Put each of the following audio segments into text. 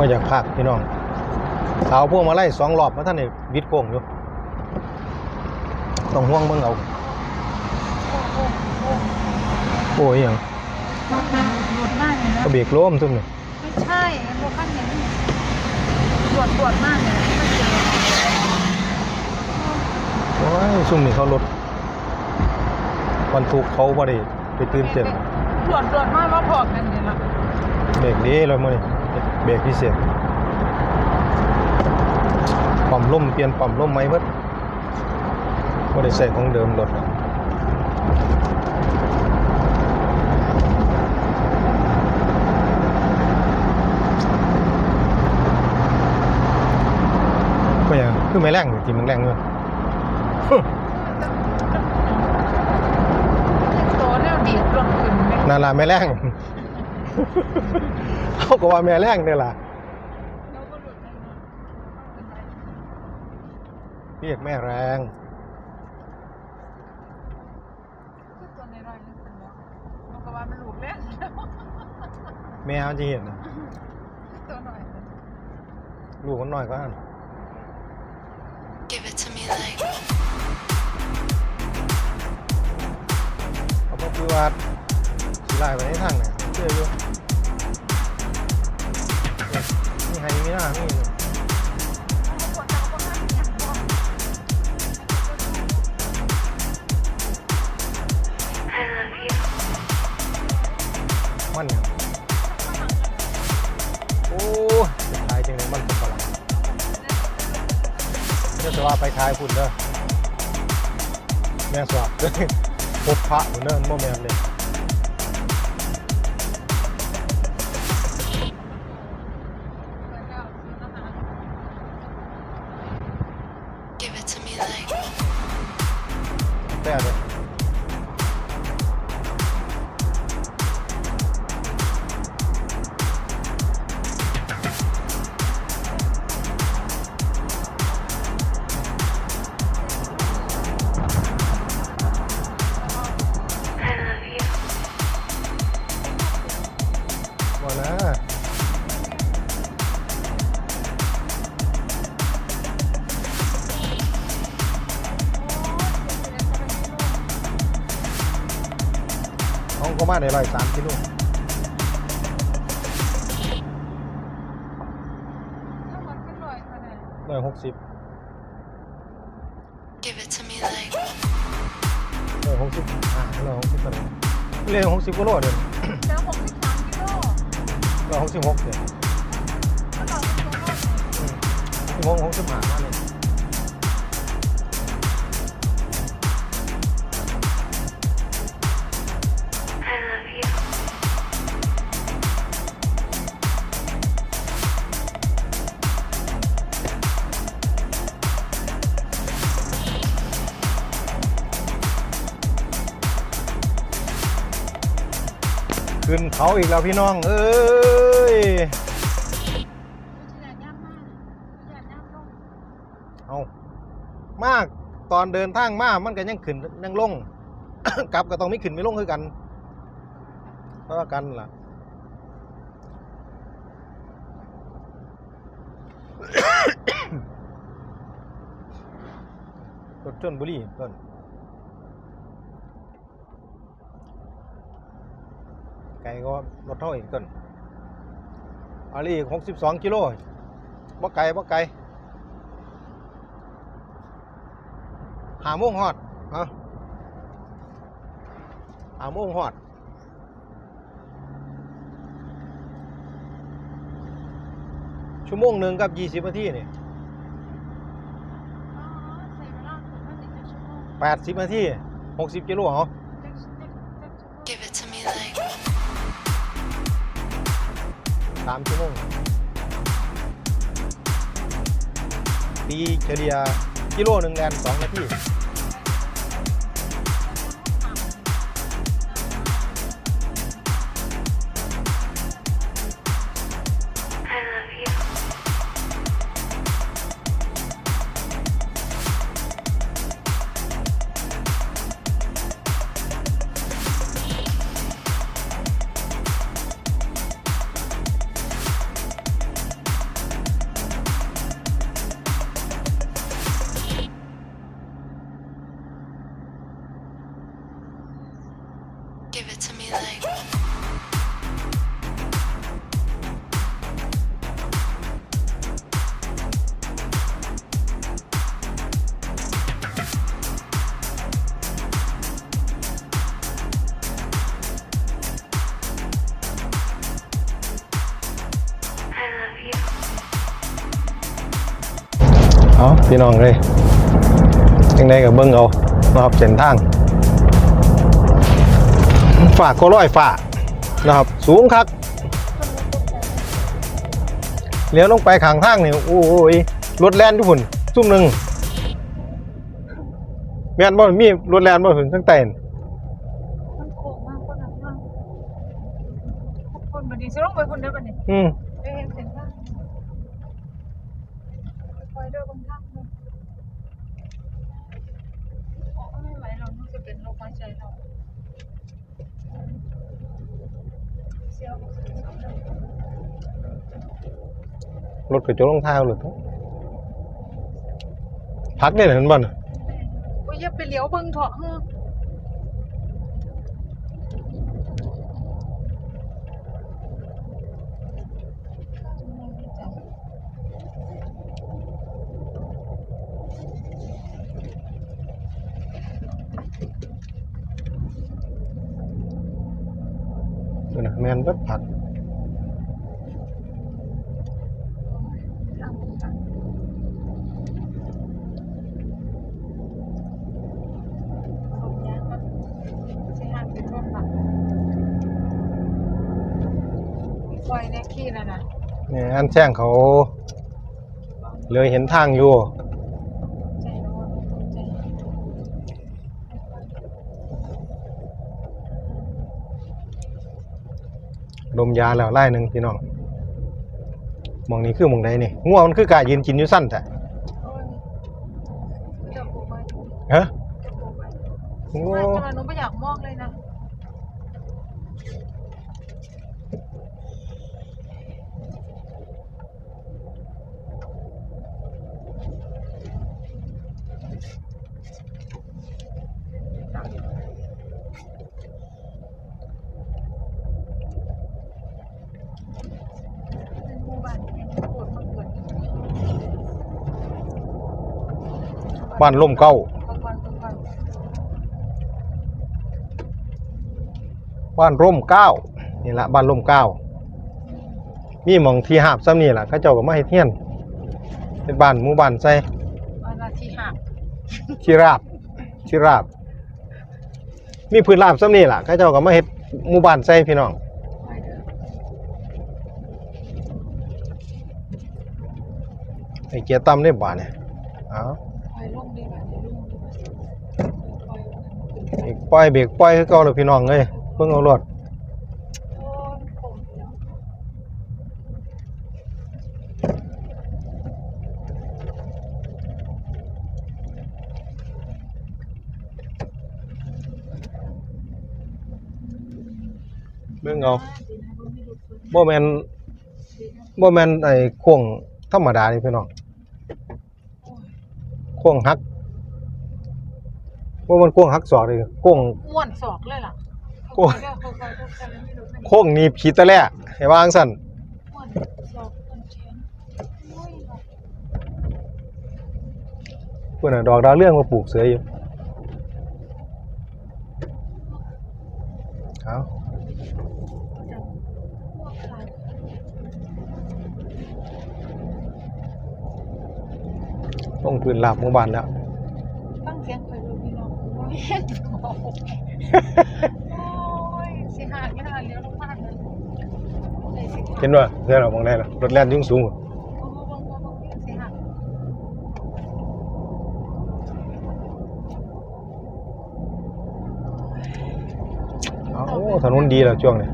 มาจากภาคพี่น้องสาวพวกมาไล่สองรอบมาท่านนี่บิดโค้งอยู่ต้องห่วงเบิ่งเอาโอ้ยอหย่างหลุดมากเลยนะก็เบรกล้มทุ่มนี่ไม่ใช่ไอ้พวกขั้นอย่างนี้ปวดปวดมากเลยนะไม่เจอโอ้ยซุ่มนี่เขารถบรรทุกเขาบ่ได้ไปตื่นเต้นปวดปวดมากว่าพอกันเนี่ยละเบรกดีเลยมื้อนี้ เบรกพิเศษปั๊มลมเปลี่ยนปั๊มลมใหม่เบิดบ่ได้ใส่ของเดิมรถน่ะก็ยังคือไม่แรงจริงมันแรงเลยโตแล้วดีดรถขึ้นไหมนาลาแม่แรง เขาก็ว่าแม่แรงเนี่ยล่ะแล้วก็หลุดไปเนาะเป็นไรเรียกแม่แรงคือตัวในรอยนั่นเป็นแล้วมันก็ว่ามันหลุดแล้วแม่เขาจะเห็นนะตัวหน่อยเลยลูกมันน้อยก็อัน Give it to me like เขาบอกคือว่าสีลายไปในทางไหนเชื่ออยู่เนี่ยมีให้มีหน้ามีอยู่ปวดจังก็ให้เนี่ยพอ I love you. มันนี่ยโอ้ยจะขายจังเลยมันเป็นพลังเดี๋ยวจะว่าไปขายพุ่นเด้อแม่สวัสดิ์พบพระพุ่นเด้อโมแมนเลย ห้องก็มาได้ร้อยสามกิโลถ้ามันขึ้นลอยมาเนี่ยร้อยหกสิบ Give it to me like ร้อยหกสิบอ่าร้อยหกสิบเท่าไหร่เรียกหกสิบกิโลเดือนแล้วผมที่สามกิโลร้อยหกสิบหกเดือนก็เราเป็นตัวรอดเนี่ยสิบหกหกสิบห้ามาเลย ขึ้นเขาอีกแล้วพี่น้อง เอ้ยเอามากตอนเดินทางมามันก็ยังขึ้นยังลง กลับก็ต้องไม่ขึ้นไม่ลงคือกันเพราะว่ากันล่ะรถชนบุรีต้น ไกลก็รถเท่าอีกต้นอันนี้อีกหกสิบสองกิโลบ่ไกลบ่ไกลหาโมงฮอดฮะหาโมงฮอดชั่วโมงหนึ่งกับยี่สิบนาทีนี่อ๋อใส่เวลาถึงว่าหนึ่งชั่วโมงแปดสิบนาทีหกสิบกิโลเหรอ สามชั่วโมงตีเฉลี่ยกิโลหนึ่งแลนสองนาที พี่น้องเลยยังไงกับเบิ้งเอานะครับเส้นทางฝากก็ร้อยฝากนะครับ สูงคักเลี้ยวลงไปข้างทางนี่โอ้ยรถแล่นทุกคนซุ่มหนึ่งแม่นบ่มีรถแล่นบ่ถึงทั้งแต่นมันโค้งมากคนนั้นมากคนบันนี้สิลงไปคนเดียวบันนี้อืม ไปเห็นเส้นทางคอยเดินบนทางเลยไม่ไหวเรามันจะเป็นโรคหัวใจเราเสียวรถกระจกรองเท้าเลยพักได้เห็นบ่น่ะโอ้ยอย่าไปเลี้ยวเบิ่งเถอะเฮ้อจัง เดี๋ยวนะ แม่นเบิดพักไฟในขี้น่ะนะเนี่ยอันแจ้งเขา เลยเห็นทางอยู่ ใจร้อนใจ ดมยาแล้วไล่หนึ่งพี่น้องหมองนี้คือหมองใดนี่ง่วงมันคือกายืนกินอยู่สั้นแต่โอ้ยจะปลูกไว้ฮะจะปลูกไว้โอ้ไม่ขนาดหนูไม่อยากมองเลยนะเป็นหมู่บ้านที่ปวดมาเกิด บ้านล่มเก้าบางวันบางวันบ้านร่มเก้านี่ละบ้านร่มเก้ามีหมองที่หาบซ้ำนี่ล่ะเขาเจ้าก็มาให้เทียนเป็นบ้านหมู่บ้านใส่วันละที่หักที่ราบที่ราบ มีพื้นราบซ้ำนี่ล่ะเขาเจ้าก็มาเฮ็ดหมู่บ้านใส่พี่น้องไปเด้อไอ้เกียร์ต่ำได้บ่าเนี่ยเอ้าไปลงดีกว่าเดี๋ยวลงดีกว่าไป เบรกปล่อยเบรกปล่อยคือเก่าเลยพี่น้องเอ้ยเพิ่งเอารถเดี๋ยวเบิ่งเอาดีนะบ่มีรถเพิ่นบ่แมนดีนะบ่แมนไอ้โค้งธรรมดานี่พี่น้องโอ้ยโค้งหัก บ่มันโค้งหักศอกเลยโค้งม่วนศอกเลยล่ะโอ้ยเขาไปเด้อเขาไปเด้อกันแล้วไม่รู้นะโค้งหนีบขีดตะแลให้วาจั่งซั่นม่วนศอกต้นแขนโอ้ยว่ะเพิ่นน่ะดอกดาวเรืองมาปลูกเสืออยู่เอาจังม่วนขาดลงพื้นราบหมู่บ้านแล้ว ฟังเสียงข่อยดูพี่น้องโอ้ยโอ้ย สิหาไม่ได้เลี้ยวลงมาเลยเลยสิหาเห็นบ่เดี๋ยเรามองได้ล่ะรถแล่นยิ่งสูงโอ้โหบางบางบางสิหาเอาถนนดีแล้วช่วงนี้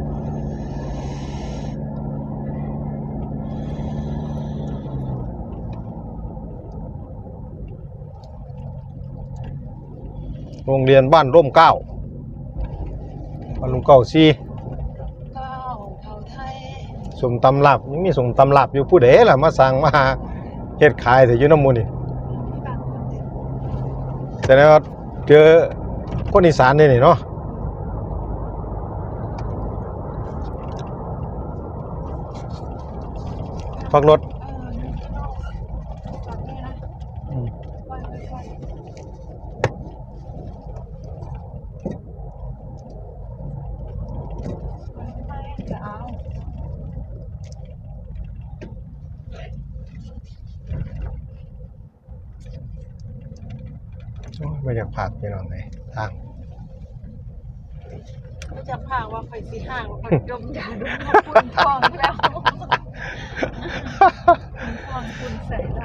โรงเรียนบ้านร่มเกล้าบ้านร่มเกล้าซีเก้าเท่าไทยสมตำลับยังมีสมตำลับอยู่ผู้ใดล่ะมาสั่งมาเฮ็ดขายแต่อยู่น้ำมูนี่มีบางคนเดียวแต่แล้วาเจอคนอีสานนี่นี่เนาะฟักรถ เออนี่ก็นอกจอดนี่นะ อืม ปล่อยไปปล่อยปล่อยไปจะเอา ไม่อยากพากพี่น้องเลยทางรู้จักพาว่าไฟสีห่างว่าดมยาดมมาปุ่นทองแล้วทองคุณใส่แล้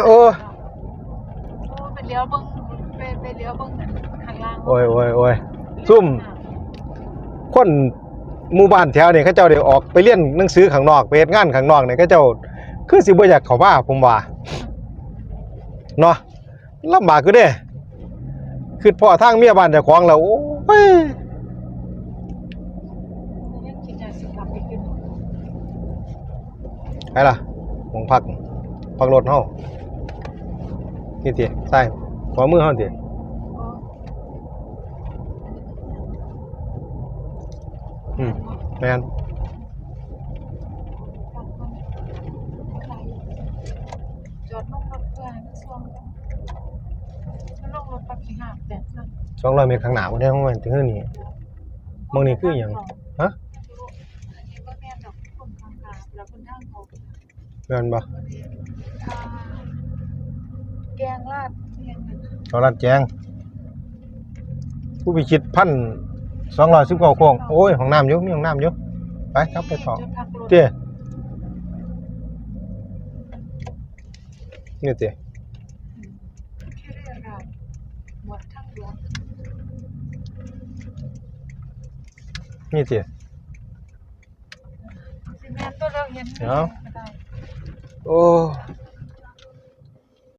วโอ้โอ้ไปเลี้ยวเบิ้งไปไปเลี้ยวเบิ้งข้างล่างโอ้ยโอ้ยโอ้ยซุ่ม คนหมู่บ้านแถวนี่เขาเจ้าได้ออกไปเรียนหนังสือข้างนอกไปเฮ็ดงานข้างนอกนี่เขาเจ้าคือสิบ่อยากเข้ามาผมว่าเนาะลำบากคือเด้ คือพ่อทางเมียบ้านเจ้าของแล้วโอ้ยยังล่ะมองพักพักรถเฮานี่ติใส่ขวามือเฮาติอืมแม่นจอดลงรถเพื่อนไม่ซ่วม ล้วลงรถปักขี้หักแต่นะ200เมตรข้างหน้าบ่ได้ของมันถึงนี่มองนี่คือหยังฮะอันนี้ก็แม่นดอกคนทางการแล้วคนทางเขาแม่นบ่อ่าแกงราดเทียนกันตลาดแจง ผู้พิชิตพัน219โค้งโอ้ยห้องน้ำอยู่มีห้องน้ำอยู่ไปครับไปต่อจะพักรถเจ้นี่เจ้แค่เรียกราดหมดทั้งหลวง นี่เจ้ซีเมนต์ตัวเราเห็นเดี๋ยวก็ได้โอ้